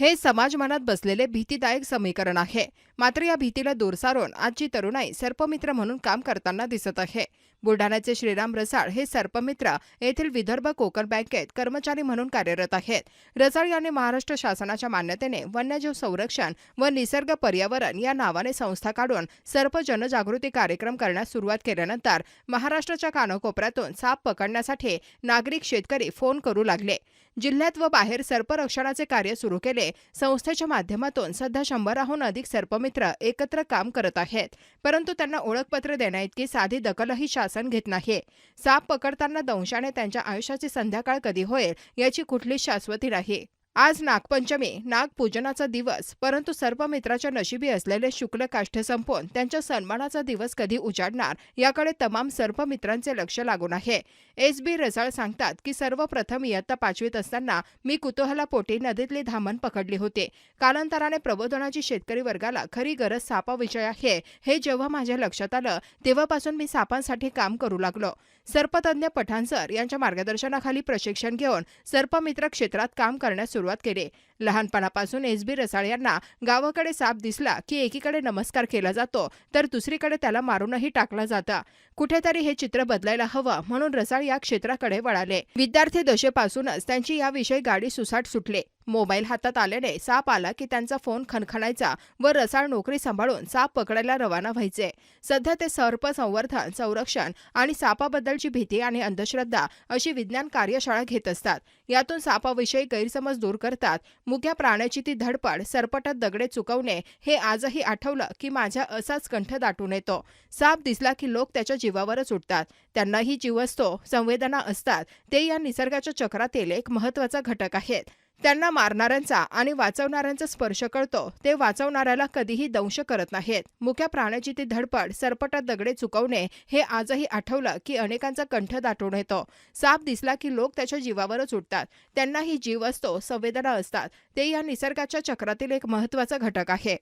हे समाज मनात बसलेले भीतीदायक समीकरण आहे. मात्र या भीतीला दूर सारून आजची तरुणाई सर्पमित्र म्हणून काम करताना दिसत आहे. बुलढाण्याचे श्रीराम रसाळ हे सर्पमित्र येथील विदर्भ कोकण बँकेत कर्मचारी म्हणून कार्यरत आहेत. रसाळ यांनी महाराष्ट्र शासनाच्या मान्यतेने वन्यजीव संरक्षण व निसर्ग पर्यावरण या नावाने संस्था काढून सर्प जनजागृती कार्यक्रम करण्यास सुरुवात केल्यानंतर महाराष्ट्राच्या कानाकोपऱ्यातून साप पकडण्यासाठी नागरिक शेतकरी फोन करू लागले. जिल्ह्यात व बाहेर सर्परक्षणाचे कार्य सुरू केले. संस्थेच्या माध्यमातून सध्या शंभराहून अधिक सर्पमित्र एकत्र काम करत आहेत. परंतु त्यांना ओळखपत्र देण्याइतकी साधी दखलही शासन घेत नाही. साप पकडताना दंशाने त्यांच्या आयुष्याची संध्याकाळ कधी होईल याची कुठलीच शाश्वती नाही. आज नागपंचमी नागपूजनाचा दिवस परंतु सर्पमित्राच्या नशिबी असलेले शुक्ल काष्ठ संपवून त्यांच्या सन्मानाचा दिवस कधी उजाडणार याकडे तमाम सर्पमित्रांचे लक्ष लागून आहे. एस बी रसाळ सांगतात की सर्वप्रथम इयत्ता पाचवीत असताना मी कुतूहलापोटी नदीतली धामण पकडली होती. कालांतराने प्रबोधनाची शेतकरी वर्गाला खरी गरज सापाविषयी आहे. हे जेव्हा माझ्या लक्षात आलं तेव्हापासून मी सापांसाठी काम करू लागलो. सर्पतज्ञ पठाण सर यांच्या मार्गदर्शनाखाली प्रशिक्षण घेऊन सर्पमित्र क्षेत्रात काम करण्यास सुरुवात केली. लहानपणापासून एस बी रसाळ यांना गावाकडे साप दिसला की एकीकडे नमस्कार केला जातो तर दुसरीकडे त्याला मारूनही टाकला जातं. कुठेतरी हे चित्र बदलायला हवं म्हणून रसाळ या क्षेत्राकडे वळाले. विद्यार्थी दशेपासूनच त्यांची याविषयी गाडी सुसाट सुटले. मोबाईल हातात आल्याने साप आला की त्यांचा फोन खणखणायचा व रसाळ नोकरी सांभाळून साप पकडायला रवाना व्हायचे. सध्या ते सर्प संवर्धन संरक्षण आणि सापाबद्दलची भीती आणि अंधश्रद्धा अशी विज्ञान कार्यशाळा घेत असतात. यातून सापाविषयी गैरसमज दूर करतात मुक्या प्राण्याची ती धडपड सरपटत दगडे चुकवणे हे आजही आठवलं की माझ्या असाच कंठ दाटून येतो. साप दिसला की लोक त्याच्या जीवावरच उठतात त्यांनाही जीव असतो संवेदना असतात. ते या निसर्गाच्या चक्रातील एक महत्त्वाचा घटक आहेत. त्यांना मारणाऱ्यांचा आणि वाचवणाऱ्यांचा स्पर्श कळतो. ते वाचवणाऱ्याला कधीही दंश करत नाहीत. मुक्या प्राण्याची ती धडपड सरपटात दगडे चुकवणे हे आजही आठवलं की अनेकांचा कंठ दाटून येतो. साप दिसला की लोक त्याच्या जीवावरच उठतात त्यांनाही जीव असतो संवेदना असतात. ते या निसर्गाच्या चक्रातील एक महत्त्वाचा घटक आहे.